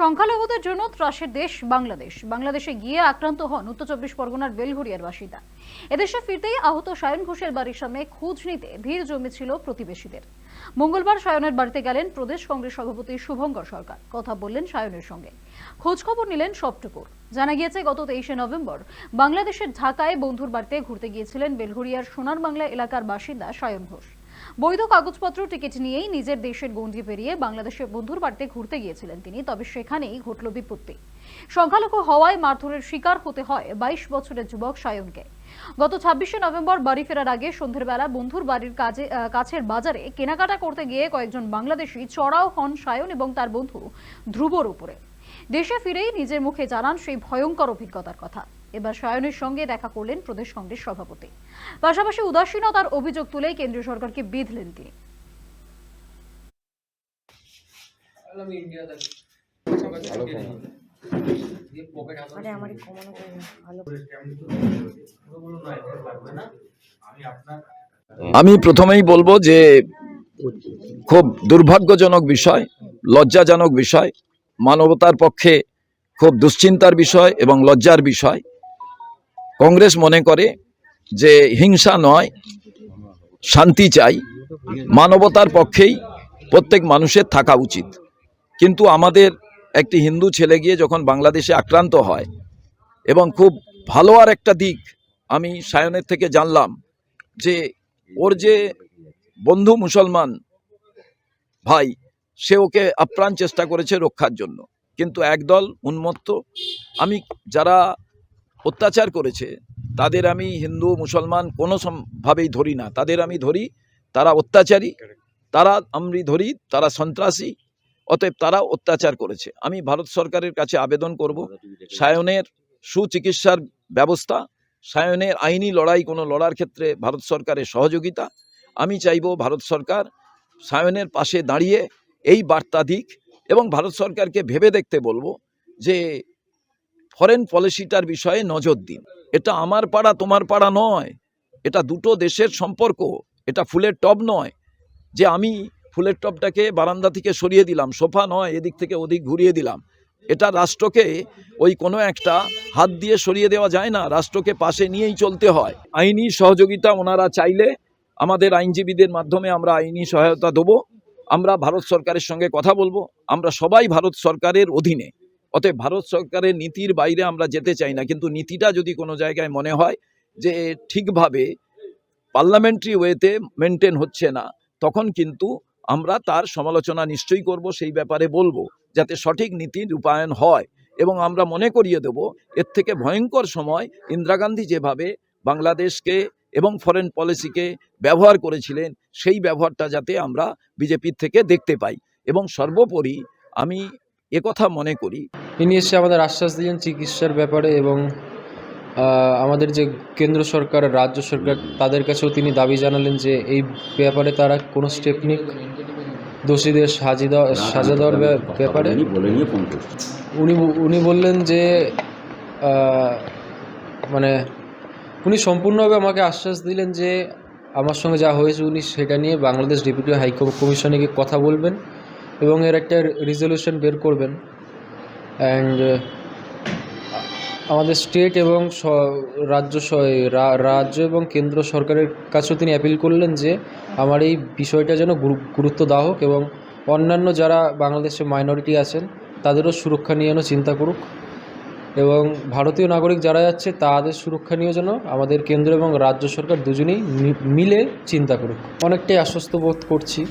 সংখ্যালঘুদের জন্য ত্রাসের দেশ বাংলাদেশ। বাংলাদেশে গিয়ে আক্রান্ত হন উত্তর চব্বিশ পরগনার বেলঘরিয়ার বাসিন্দা। এদেশে ফিরতেই আহত সায়ন ঘোষের বাড়ির সামনে খোঁজ নিতে ভিড় জমেছিল প্রতিবেশীদের। মঙ্গলবার সায়নের বাড়িতে গেলেন প্রদেশ কংগ্রেস সভাপতি শুভঙ্কর সরকার। কথা বললেন সায়নের সঙ্গে। খোঁজ খবর নিলেন সবটুকুর জানা গিয়েছে, গত তেইশে নভেম্বর বাংলাদেশের ঢাকায় বন্ধুর বাড়িতে ঘুরতে গিয়েছিলেন বেলঘরিয়ার সোনার বাংলা এলাকার বাসিন্দা সায়ন ঘোষ। বৈধ কাগজপত্র, টিকিট নিয়েই নিজের দেশের গণ্ডি পেরিয়ে বাংলাদেশের বন্ধুর বাড়িতে ঘুরতে গিয়েছিলেন তিনি, তবে সেখানেই ঘটল বিপত্তি। সংখ্যালঘু হওয়ায় মারধরের শিকার হতে হয় বাইশ বছরের যুবক সায়নকে। গত ছাব্বিশে নভেম্বর বাড়ি ফেরার আগে সন্ধ্যের বেলা বন্ধুর বাড়ির কাজে কাছের বাজারে কেনাকাটা করতে গিয়ে কয়েকজন বাংলাদেশি চড়াও হন সায়ন এবং তার বন্ধু ধ্রুবর উপরে। দেশে ফিরেই নিজের মুখে জানান সেই ভয়ঙ্কর অভিজ্ঞতার কথা। এবার সায়নের সঙ্গে দেখা করলেন প্রদেশ কংগ্রেস সভাপতি। পাশাপাশি উদাসীনতার অভিযোগ তুলেই কেন্দ্রীয় সরকারকে বিধলেন তিনি। আমি প্রথমেই বলব যে খুব দুর্ভাগ্যজনক বিষয় লজ্জাজনক বিষয় মানবতার পক্ষে খুব দুশ্চিন্তার বিষয় এবং লজ্জার বিষয়। কংগ্রেস মনে করে যে হিংসা নয়, শান্তি চাই। মানবতার পক্ষেই প্রত্যেক মানুষের থাকা উচিত। কিন্তু আমাদের একটি হিন্দু ছেলে গিয়ে যখন বাংলাদেশে আক্রান্ত হয় এবং খুব ভালো আর একটা দিক আমি সায়নের থেকে জানলাম যে ওর যে বন্ধু মুসলমান ভাই, সে ওকে আপ্রাণ চেষ্টা করেছে রক্ষার জন্য। কিন্তু একদল উন্মত্ত, আমি যারা অত্যাচার করেছে, তাদের আমি হিন্দু, মুসলমান কোনো সম- ভাবেই ধরি না। তাদের আমি ধরি, তারা অত্যাচারী, তারা আমি ধরি, তারা সন্ত্রাসী, অতএব তারা অত্যাচার করেছে। আমি ভারত সরকারের কাছে আবেদন করব, সায়নের সুচিকিৎসার ব্যবস্থা, সায়নের আইনি লড়াই, কোনো লড়ার ক্ষেত্রে ভারত সরকারের সহযোগিতা। আমি চাইব ভারত সরকার সায়নের পাশে দাঁড়িয়ে এই বার্তা দিক এবং ভারত সরকারকে ভেবে দেখতে বলব যে ফরেন পলিসিটার বিষয়ে নজর দিন। এটা আমার পাড়া, তোমার পাড়া নয়। এটা দুটো দেশের সম্পর্ক। এটা ফুলের টব নয়। যে আমি ফুলের টবটাকে বারান্দা থেকে সরিয়ে দিলাম, সোফা নয়, এদিক থেকে ওদিক ঘুরিয়ে দিলাম। এটা রাষ্ট্রকে ওই কোনো একটা হাত দিয়ে সরিয়ে দেওয়া যায় না। রাষ্ট্রকে পাশে নিয়েই চলতে হয়। আইনি সহযোগিতা ওনারা চাইলে আমাদের আইনজীবীদের মাধ্যমে আমরা আইনি সহায়তা দেবো। আমরা ভারত সরকারের সঙ্গে কথা বলব। আমরা সবাই ভারত সরকারের অধীনে। অতএব ভারত সরকারের নীতির বাইরে আমরা যেতে চাই না। কিন্তু নীতিটা যদি কোনো জায়গায় মনে হয় যে ঠিকভাবে পার্লামেন্টারি ওয়েতে মেনটেন হচ্ছে না, তখন কিন্তু আমরা তার সমালোচনা নিশ্চয়ই করব, সেই ব্যাপারে বলব, যাতে সঠিক নীতি রূপায়ণ হয়। এবং আমরা মনে করিয়ে দেব, এর থেকে ভয়ঙ্কর সময় ইন্দিরা গান্ধী যেভাবে বাংলাদেশকে এবং ফরেন পলিসিকে ব্যবহার করেছিলেন, সেই ব্যবহারটা যাতে আমরা বিজেপির থেকে দেখতে পাই। এবং সর্বোপরি আমি একথা মনে করি। ইনি এসে আমাদের আশ্বাস দিলেন চিকিৎসার ব্যাপারে এবং আমাদের যে কেন্দ্র সরকার রাজ্য সরকার তাদের কাছেও তিনি দাবি জানালেন যে এই ব্যাপারে তারা কোনো স্টেপ নিক। দোষীদের সাজি দেওয়া সাজা দেওয়ার ব্যাপারে। উনি উনি বললেন যে মানে উনি সম্পূর্ণভাবে আমাকে আশ্বাস দিলেন যে আমার সঙ্গে যা হয়েছে উনি সেটা নিয়ে বাংলাদেশ ডেপুটি হাই কমিশনে গিয়ে কথা বলবেন। এবং এর একটা রেজলিউশন বের করবেন। অ্যান্ড আমাদের স্টেট এবং রাজ্য রাজ্য এবং কেন্দ্র সরকারের কাছেও তিনি অ্যাপিল করলেন যে আমার এই বিষয়টা যেন গুরু- গুরুত্ব দেওয়া হোক এবং অন্যান্য যারা বাংলাদেশে মাইনরিটি আছেন, তাদেরও সুরক্ষা নিয়ে যেন চিন্তা করুক। এবং ভারতীয় নাগরিক যারা যাচ্ছে, তাদের সুরক্ষা নিয়েও যেন আমাদের কেন্দ্র এবং রাজ্য সরকার দুজনেই মিলে চিন্তা করুক। অনেকটাই আশ্বস্ত বোধ করছি।